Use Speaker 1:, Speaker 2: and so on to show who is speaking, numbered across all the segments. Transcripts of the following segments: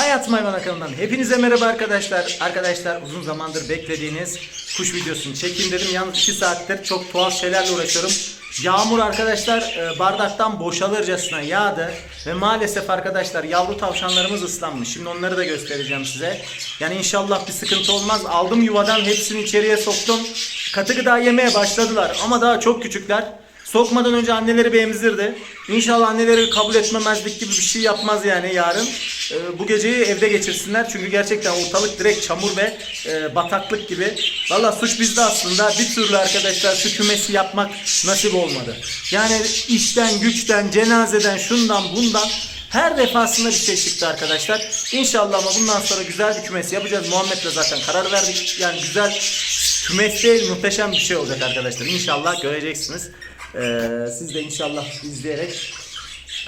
Speaker 1: Hayat Mayvana kanalından hepinize merhaba arkadaşlar. Arkadaşlar uzun zamandır beklediğiniz kuş videosunu çekeyim dedim. Yalnız 2 saattir çok tuhaf şeylerle uğraşıyorum. Yağmur arkadaşlar e, bardaktan boşalırcasına yağdı. Ve maalesef arkadaşlar yavru tavşanlarımız ıslanmış. Şimdi onları da göstereceğim size. Yani inşallah bir sıkıntı olmaz. Aldım yuvadan hepsini içeriye soktum. Katı gıda yemeye başladılar ama daha çok küçükler. Sokmadan önce anneleri bir emzirdi. İnşallah anneleri kabul etmemezlik gibi bir şey yapmaz yani yarın. Ee, bu geceyi evde geçirsinler çünkü gerçekten ortalık direkt çamur ve e, bataklık gibi. Valla suç bizde aslında. Bir türlü arkadaşlar şu kümesi yapmak nasip olmadı. Yani işten, güçten, cenazeden, şundan, bundan her defasında bir şey çıktı arkadaşlar. İnşallah ama bundan sonra güzel bir kümesi yapacağız. Muhammed'le zaten karar verdik. Yani güzel kümes değil muhteşem bir şey olacak arkadaşlar. İnşallah göreceksiniz. Ee, siz de inşallah izleyerek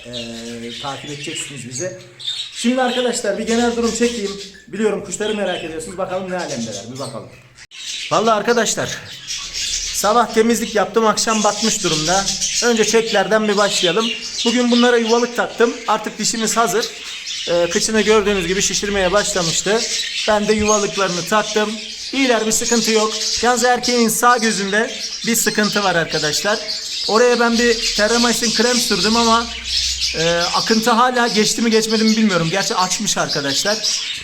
Speaker 1: e, takip edeceksiniz bizi. Şimdi arkadaşlar bir genel durum çekeyim. Biliyorum kuşları merak ediyorsunuz. Bakalım ne alemdeler. Bir bakalım. Vallahi arkadaşlar sabah temizlik yaptım. Akşam batmış durumda. Önce çeklerden bir başlayalım. Bugün bunlara yuvalık taktım. Artık dişimiz hazır. Ee, kıçını gördüğünüz gibi şişirmeye başlamıştı. Ben de yuvalıklarını taktım. İyiler bir sıkıntı yok. Yalnız erkeğin sağ gözünde bir sıkıntı var arkadaşlar. Oraya ben bir terramycin krem sürdüm ama e, akıntı hala geçti mi geçmedi mi bilmiyorum. Gerçi açmış arkadaşlar.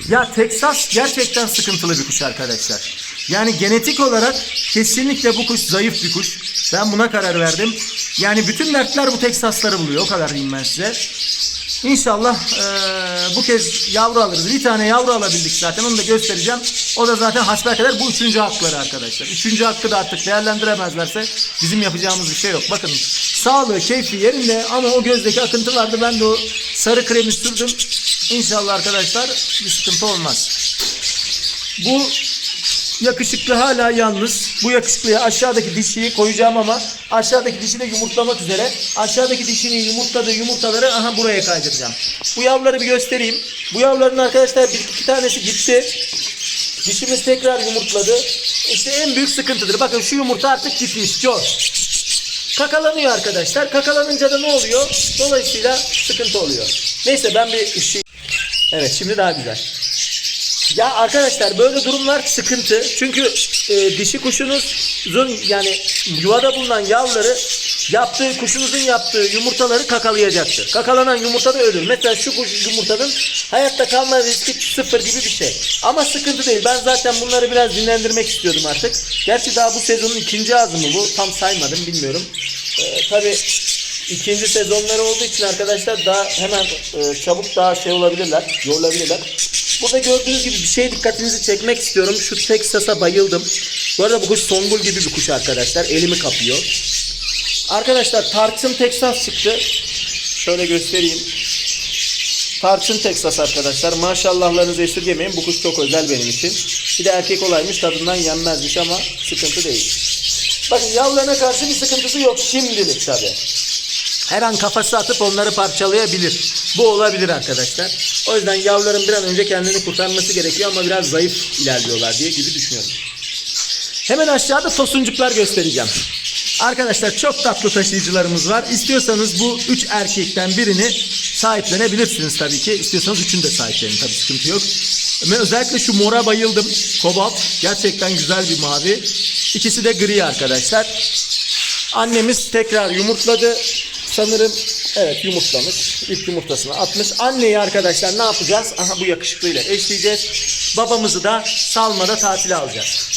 Speaker 1: Ya Texas gerçekten sıkıntılı bir kuş arkadaşlar. Yani genetik olarak kesinlikle bu kuş zayıf bir kuş. Ben buna karar verdim. Yani bütün dertler bu Texasları buluyor. O kadar diyeyim ben size. İnşallah eee, bu kez yavru alırız. Bir tane yavru alabildik zaten onu da göstereceğim. O da zaten hasbelkader bu üçüncü hakları arkadaşlar. Üçüncü hakkı da artık değerlendiremezlerse bizim yapacağımız bir şey yok. Bakın sağlığı, keyfi yerinde ama o gözdeki akıntı vardı. Ben de o sarı kremi sürdüm. İnşallah arkadaşlar bir sıkıntı olmaz. Bu yakışıklı hala yalnız. Bu yakışıklıya aşağıdaki dişiyi koyacağım ama aşağıdaki dişi de yumurtlamak üzere. Aşağıdaki dişinin yumurtladığı yumurtaları aha buraya kaydıracağım. Bu yavruları bir göstereyim. Bu yavruların arkadaşlar bir iki tanesi gitti. Dişimiz tekrar yumurtladı. İşte en büyük sıkıntıdır. Bakın şu yumurta artık gitmiş. Çok. Kakalanıyor arkadaşlar. Kakalanınca da ne oluyor? Dolayısıyla sıkıntı oluyor. Neyse ben bir şey... Evet şimdi daha güzel. Ya arkadaşlar böyle durumlar sıkıntı. Çünkü e, dişi kuşunuzun yani yuvada bulunan yavruları yaptığı kuşunuzun yaptığı yumurtaları kakalayacaktır. Kakalanan yumurta da ölür. Mesela şu kuş yumurtanın hayatta kalma riski sıfır gibi bir şey. Ama sıkıntı değil. Ben zaten bunları biraz dinlendirmek istiyordum artık. Gerçi daha bu sezonun ikinci ağzı mı bu? Tam saymadım bilmiyorum. E, tabii ikinci sezonları olduğu için arkadaşlar daha hemen e, çabuk daha şey olabilirler, yorulabilirler. Burada gördüğünüz gibi bir şey dikkatinizi çekmek istiyorum. Şu Texas'a bayıldım. Bu arada bu kuş songul gibi bir kuş arkadaşlar. Elimi kapıyor. Arkadaşlar tarçın Texas çıktı. Şöyle göstereyim. Tarçın Texas arkadaşlar. Maşallahlarınızı esirgemeyin. Bu kuş çok özel benim için. Bir de erkek olaymış tadından yenmezmiş ama sıkıntı değil. Bakın yavrularına karşı bir sıkıntısı yok şimdilik tabi. Her an kafası atıp onları parçalayabilir. Bu olabilir arkadaşlar. O yüzden yavruların bir an önce kendini kurtarması gerekiyor ama biraz zayıf ilerliyorlar diye gibi düşünüyorum. Hemen aşağıda tosuncuklar göstereceğim. Arkadaşlar çok tatlı taşıyıcılarımız var. İstiyorsanız bu üç erkekten birini sahiplenebilirsiniz tabii ki. İstiyorsanız üçünü de sahiplenin tabii sıkıntı yok. Ve özellikle şu mora bayıldım. Kobalt. Gerçekten güzel bir mavi. İkisi de gri arkadaşlar. Annemiz tekrar yumurtladı. Sanırım evet yumurtlamış. İlk yumurtasını atmış. Anneyi arkadaşlar ne yapacağız? Aha bu yakışıklıyla eşleyeceğiz. Babamızı da salmada tatile alacağız.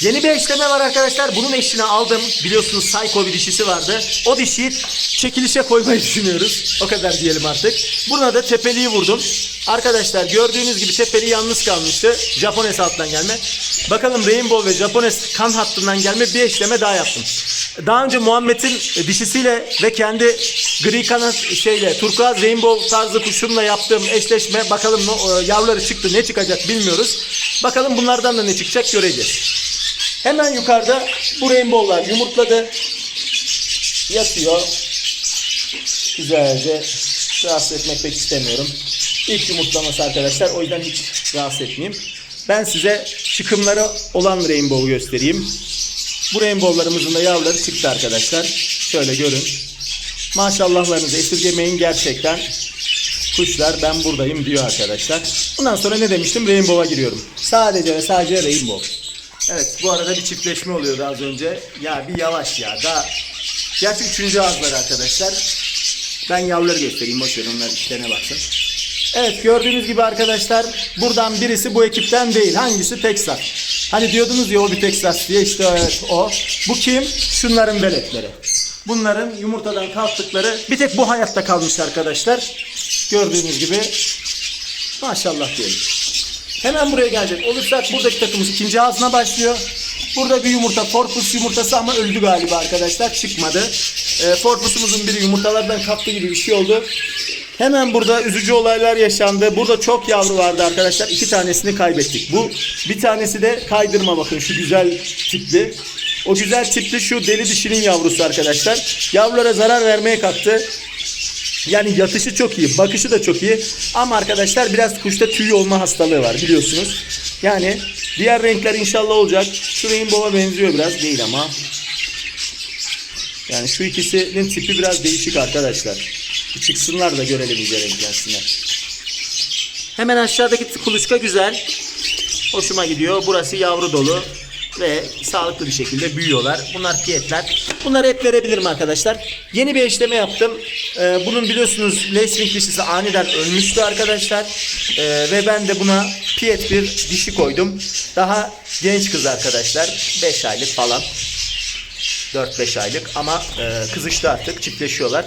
Speaker 1: Yeni bir eşleme var arkadaşlar. Bunun eşini aldım. Biliyorsunuz Psycho bir dişisi vardı. O dişiyi çekilişe koymayı düşünüyoruz. O kadar diyelim artık. Buna da tepeliği vurdum. Arkadaşlar gördüğünüz gibi tepeli yalnız kalmıştı. Japones alttan gelme. Bakalım Rainbow ve Japones kan hattından gelme bir eşleme daha yaptım. Daha önce Muhammed'in dişisiyle ve kendi gri kanat şeyle turkuaz rainbow tarzı kuşumla yaptığım eşleşme bakalım e, yavruları çıktı ne çıkacak bilmiyoruz. Bakalım bunlardan da ne çıkacak göreceğiz. Hemen yukarıda bu rainbow'lar yumurtladı. Yatıyor. Güzelce rahatsız etmek pek istemiyorum. İlk yumurtlaması arkadaşlar. O yüzden hiç rahatsız etmeyeyim. Ben size çıkımları olan rainbow'u göstereyim. Bu rainbow'larımızın da yavruları çıktı arkadaşlar. Şöyle görün. Maşallahlarınızı esirgemeyin gerçekten. Kuşlar ben buradayım diyor arkadaşlar. Bundan sonra ne demiştim? Rainbow'a giriyorum. Sadece ve sadece Rainbow. Evet bu arada bir çiftleşme oluyordu az önce. Ya bir yavaş ya. Daha Gerçi üçüncü ağızlar arkadaşlar. Ben yavruları göstereyim. Boş onlar işlerine baksın. Evet gördüğünüz gibi arkadaşlar buradan birisi bu ekipten değil. Hangisi Texas? Hani diyordunuz ya o bir Texas diye işte evet o. Bu kim? Şunların veletleri. Bunların yumurtadan kalktıkları bir tek bu hayatta kalmış arkadaşlar. Gördüğünüz gibi maşallah diyelim. Hemen buraya gelecek olursak buradaki takımımız ikinci ağzına başlıyor. Burada bir yumurta, Forpus yumurtası ama öldü galiba arkadaşlar. Çıkmadı. E, Forpus'umuzun biri yumurtalardan kaptı gibi bir şey oldu. Hemen burada üzücü olaylar yaşandı. Burada çok yavru vardı arkadaşlar. İki tanesini kaybettik. Bu bir tanesi de kaydırma bakın şu güzel tipli. O güzel tipli şu deli dişinin yavrusu arkadaşlar. Yavrulara zarar vermeye kalktı. Yani yatışı çok iyi, bakışı da çok iyi. Ama arkadaşlar biraz kuşta tüy olma hastalığı var biliyorsunuz. Yani diğer renkler inşallah olacak. Şu rainbow'a benziyor biraz değil ama. Yani şu ikisinin tipi biraz değişik arkadaşlar. Çıksınlar da görelim iyice renklensinler. Hemen aşağıdaki kuluçka güzel. Hoşuma gidiyor. Burası yavru dolu ve sağlıklı bir şekilde büyüyorlar. Bunlar piyetler. Bunları hep verebilirim arkadaşlar. Yeni bir eşleme yaptım. Ee, bunun biliyorsunuz Lacewing dişisi aniden ölmüştü arkadaşlar. Ee, ve ben de buna piyet bir dişi koydum. Daha genç kız arkadaşlar. 5 aylık falan. 4-5 aylık ama e, kızıştı artık çiftleşiyorlar.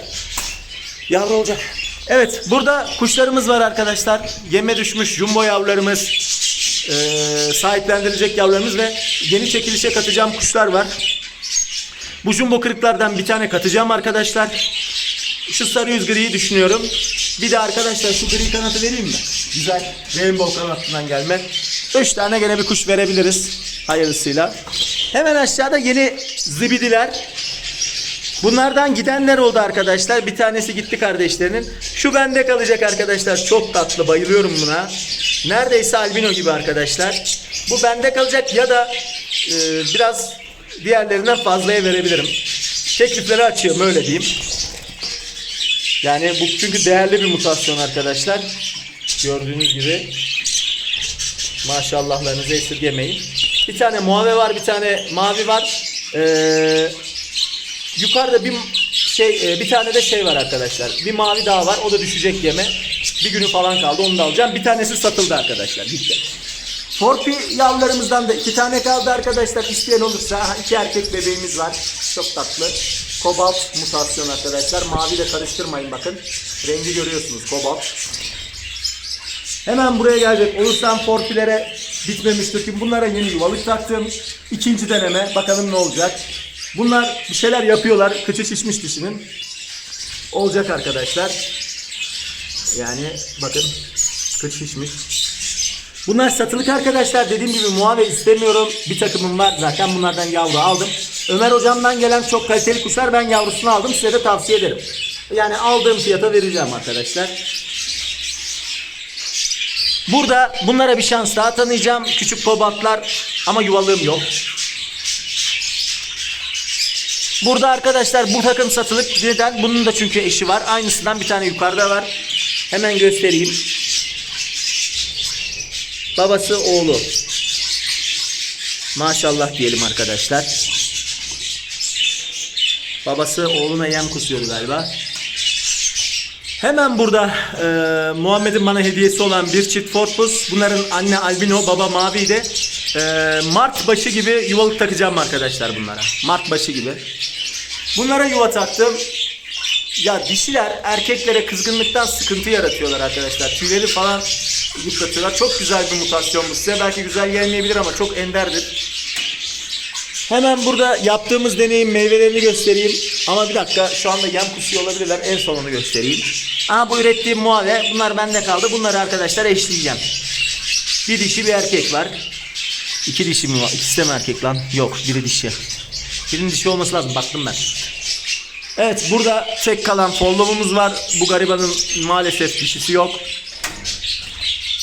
Speaker 1: Yavru olacak. Evet burada kuşlarımız var arkadaşlar. Yeme düşmüş jumbo yavrularımız. e, sahiplendirilecek yavrularımız ve yeni çekilişe katacağım kuşlar var. Bu jumbo kırıklardan bir tane katacağım arkadaşlar. Şu sarı yüz griyi düşünüyorum. Bir de arkadaşlar şu gri kanatı vereyim mi? Güzel. Rainbow kanatından gelme. 3 tane gene bir kuş verebiliriz. Hayırlısıyla. Hemen aşağıda yeni zibidiler. Bunlardan gidenler oldu arkadaşlar. Bir tanesi gitti kardeşlerinin. Şu bende kalacak arkadaşlar. Çok tatlı. Bayılıyorum buna. Neredeyse albino gibi arkadaşlar. Bu bende kalacak ya da e, biraz diğerlerinden fazlaya verebilirim. Teklifleri açıyorum öyle diyeyim. Yani bu çünkü değerli bir mutasyon arkadaşlar. Gördüğünüz gibi. Maşallahlarınızı esirgemeyin. Bir tane muave var, bir tane mavi var. Ee, yukarıda bir şey, e, bir tane de şey var arkadaşlar. Bir mavi daha var. O da düşecek yeme. Bir günü falan kaldı. Onu da alacağım. Bir tanesi satıldı arkadaşlar. Gitti. Forpi yavrularımızdan da iki tane kaldı arkadaşlar. İsteyen olursa iki erkek bebeğimiz var. Çok tatlı. Kobalt mutasyon arkadaşlar. Mavi de karıştırmayın bakın. Rengi görüyorsunuz kobalt. Hemen buraya gelecek olursam forpilere bitmemiştir ki bunlara yeni yuvalık taktım. İkinci deneme bakalım ne olacak. Bunlar bir şeyler yapıyorlar. Kıçı şişmiş dişinin. Olacak arkadaşlar. Yani bakın kıç şişmiş. Bunlar satılık arkadaşlar. Dediğim gibi muave istemiyorum. Bir takımım var. Zaten bunlardan yavru aldım. Ömer hocamdan gelen çok kaliteli kuşlar. Ben yavrusunu aldım. Size de tavsiye ederim. Yani aldığım fiyata vereceğim arkadaşlar. Burada bunlara bir şans daha tanıyacağım. Küçük kobatlar ama yuvalığım yok. Burada arkadaşlar bu takım satılık. Neden? Bunun da çünkü eşi var. Aynısından bir tane yukarıda var. Hemen göstereyim. Babası oğlu. Maşallah diyelim arkadaşlar. Babası oğluna yem kusuyor galiba. Hemen burada e, Muhammed'in bana hediyesi olan bir çift Forpus. Bunların anne albino, baba maviydi. E, Mart başı gibi yuvalık takacağım arkadaşlar bunlara. Mart başı gibi. Bunlara yuva taktım. Ya dişiler erkeklere kızgınlıktan sıkıntı yaratıyorlar arkadaşlar. Tüyleri falan yıpratıyorlar. Çok güzel bir mutasyon bu size. Belki güzel gelmeyebilir ama çok enderdir. Hemen burada yaptığımız deneyin meyvelerini göstereyim. Ama bir dakika şu anda yem kusuyor olabilirler. En son onu göstereyim. Aha bu ürettiğim muave. Bunlar bende kaldı. Bunları arkadaşlar eşleyeceğim. Bir dişi bir erkek var. İki dişi mi var? İkisi de mi erkek lan? Yok biri dişi. Birinin dişi olması lazım. Baktım ben. Evet burada tek kalan follow'umuz var. Bu garibanın maalesef dişisi yok.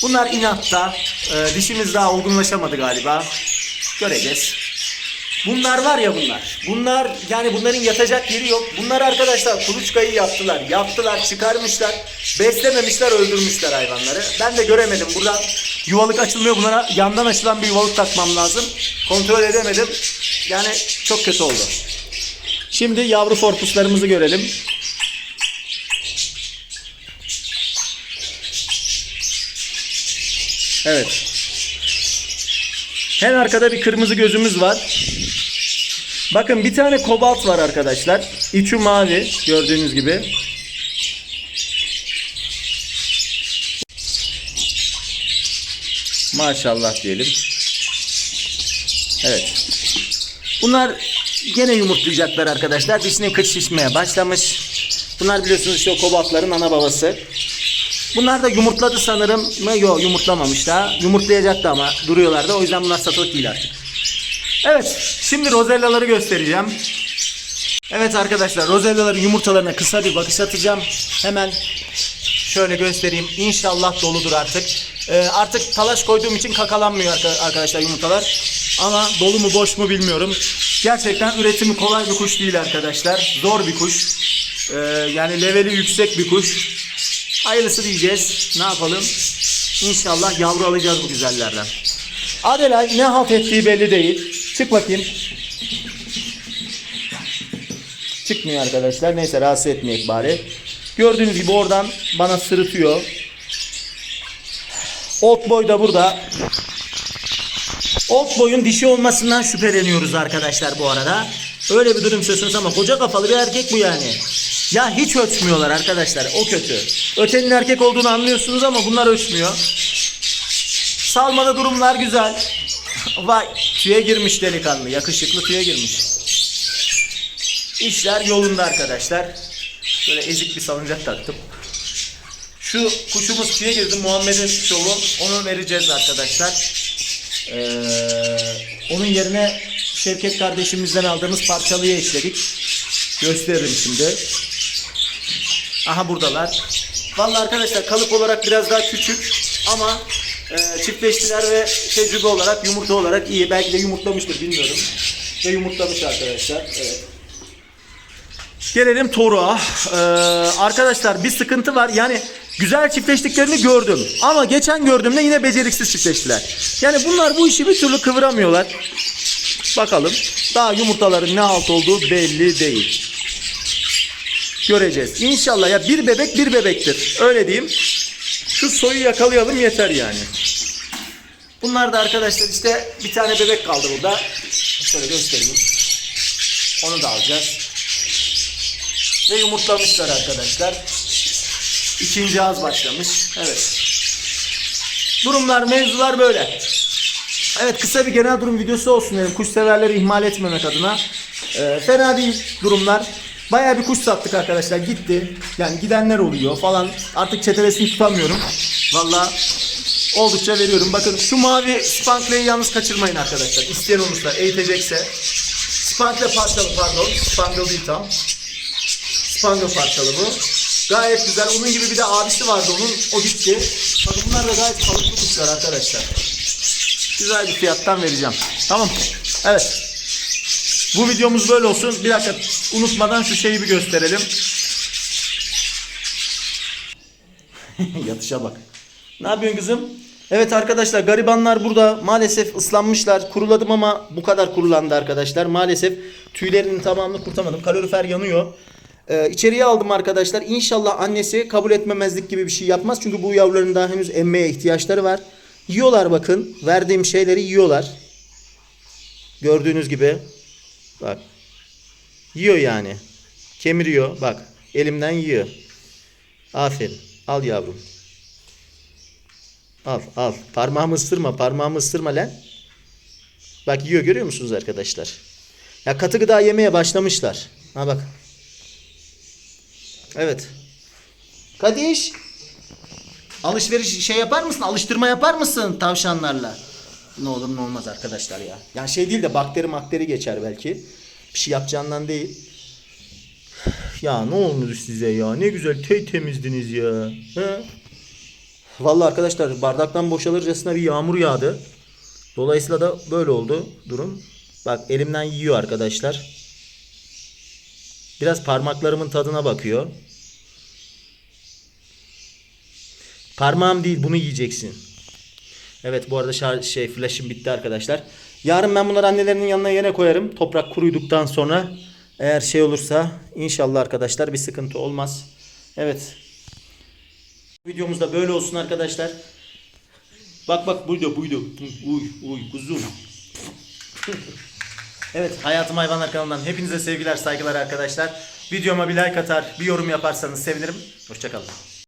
Speaker 1: Bunlar inatta. Ee, dişimiz daha olgunlaşamadı galiba. Göreceğiz. Bunlar var ya bunlar. Bunlar yani bunların yatacak yeri yok. Bunlar arkadaşlar kuluçkayı yaptılar. Yaptılar çıkarmışlar. Beslememişler öldürmüşler hayvanları. Ben de göremedim. Buradan yuvalık açılmıyor. Bunlara yandan açılan bir yuvalık takmam lazım. Kontrol edemedim. Yani çok kötü oldu. Şimdi yavru forpuslarımızı görelim. Evet. En arkada bir kırmızı gözümüz var. Bakın bir tane kobalt var arkadaşlar. İçi mavi gördüğünüz gibi. Maşallah diyelim. Evet. Bunlar gene yumurtlayacaklar arkadaşlar. Dişinin kıç şişmeye başlamış. Bunlar biliyorsunuz işte o kobaltların ana babası. Bunlar da yumurtladı sanırım mı? Yok yumurtlamamış daha. Yumurtlayacaktı ama duruyorlardı. O yüzden bunlar satılık değil artık. Evet. Şimdi rozellaları göstereceğim. Evet arkadaşlar rozellaların yumurtalarına kısa bir bakış atacağım. Hemen şöyle göstereyim. İnşallah doludur artık. Ee, artık talaş koyduğum için kakalanmıyor arka- arkadaşlar yumurtalar. Ama dolu mu boş mu bilmiyorum. Gerçekten üretimi kolay bir kuş değil arkadaşlar. Zor bir kuş. Ee, yani leveli yüksek bir kuş. Hayırlısı diyeceğiz. Ne yapalım? İnşallah yavru alacağız bu güzellerden. Adelay ne halt ettiği belli değil. Çık bakayım. Çıkmıyor arkadaşlar. Neyse rahatsız etmeyek bari. Gördüğünüz gibi oradan bana sırıtıyor. Old boy da burada. Old boy'un dişi olmasından şüpheleniyoruz arkadaşlar bu arada. Öyle bir durum söz ama koca kafalı bir erkek bu yani. Ya hiç ötmüyorlar arkadaşlar. O kötü. Ötenin erkek olduğunu anlıyorsunuz ama bunlar ötmüyor. Salmada durumlar güzel. Vay tüye girmiş delikanlı. Yakışıklı tüye girmiş. İşler yolunda arkadaşlar. Böyle ezik bir salıncak taktım. Şu kuşumuz tüye girdi. Muhammed'in şovu. Onu vereceğiz arkadaşlar. Ee, onun yerine Şevket kardeşimizden aldığımız parçalıya işledik. Gösteririm şimdi. Aha buradalar. Vallahi arkadaşlar kalıp olarak biraz daha küçük ama e, çiftleştiler ve tecrübe olarak yumurta olarak iyi. Belki de yumurtlamıştır bilmiyorum. Ve yumurtlamış arkadaşlar. Evet. Gelelim Toruğa. Ee, arkadaşlar bir sıkıntı var. Yani güzel çiftleştiklerini gördüm. Ama geçen gördüğümde yine beceriksiz çiftleştiler. Yani bunlar bu işi bir türlü kıvıramıyorlar. Bakalım. Daha yumurtaların ne halt olduğu belli değil. Göreceğiz. İnşallah ya bir bebek bir bebektir. Öyle diyeyim. Şu soyu yakalayalım yeter yani. Bunlar da arkadaşlar işte bir tane bebek kaldı burada. Şöyle göstereyim. Onu da alacağız. Ve yumurtlamışlar arkadaşlar. İkinci ağız başlamış. Evet. Durumlar, mevzular böyle. Evet kısa bir genel durum videosu olsun dedim. Kuş severleri ihmal etmemek adına. Ee, fena değil durumlar. Bayağı bir kuş sattık arkadaşlar. Gitti. Yani gidenler oluyor falan. Artık çetelesini tutamıyorum. Valla oldukça veriyorum. Bakın şu mavi spankleyi yalnız kaçırmayın arkadaşlar. İsteyen olursa eğitecekse. Spankle parçalı pardon. Spangle değil tam. Spangle parçalı bu. Gayet güzel. Onun gibi bir de abisi vardı onun. O gitti. Bakın bunlar da gayet kalıplı kuşlar arkadaşlar. Güzel bir fiyattan vereceğim. Tamam. Evet. Bu videomuz böyle olsun. Bir dakika unutmadan şu şeyi bir gösterelim. Yatışa bak. Ne yapıyorsun kızım? Evet arkadaşlar garibanlar burada maalesef ıslanmışlar. Kuruladım ama bu kadar kurulandı arkadaşlar. Maalesef tüylerinin tamamını kurtamadım. Kalorifer yanıyor. Ee, içeriye aldım arkadaşlar. İnşallah annesi kabul etmemezlik gibi bir şey yapmaz. Çünkü bu yavruların daha henüz emmeye ihtiyaçları var. Yiyorlar bakın. Verdiğim şeyleri yiyorlar. Gördüğünüz gibi. Bak. Yiyor yani. Kemiriyor. Bak. Elimden yiyor. Aferin. Al yavrum. Al al. Parmağımı ısırma. Parmağımı ısırma lan. Bak yiyor görüyor musunuz arkadaşlar? Ya katı gıda yemeye başlamışlar. Ha bak. Evet. Kadiş. Alışveriş şey yapar mısın? Alıştırma yapar mısın tavşanlarla? Ne olur ne olmaz arkadaşlar ya. Yani şey değil de bakteri makteri geçer belki. Bir şey yapacağından değil. Ya ne olmuş size ya? Ne güzel te temizdiniz ya. He? Vallahi arkadaşlar bardaktan boşalırcasına bir yağmur yağdı. Dolayısıyla da böyle oldu durum. Bak elimden yiyor arkadaşlar. Biraz parmaklarımın tadına bakıyor. Parmağım değil bunu yiyeceksin. Evet bu arada şarj, şey flash'ım bitti arkadaşlar. Yarın ben bunları annelerinin yanına yine koyarım. Toprak kuruduktan sonra eğer şey olursa inşallah arkadaşlar bir sıkıntı olmaz. Evet. Videomuz da böyle olsun arkadaşlar. Bak bak buydu buydu. Uy uy kuzum. evet Hayatım Hayvanlar kanalından hepinize sevgiler saygılar arkadaşlar. Videoma bir like atar bir yorum yaparsanız sevinirim. Hoşçakalın.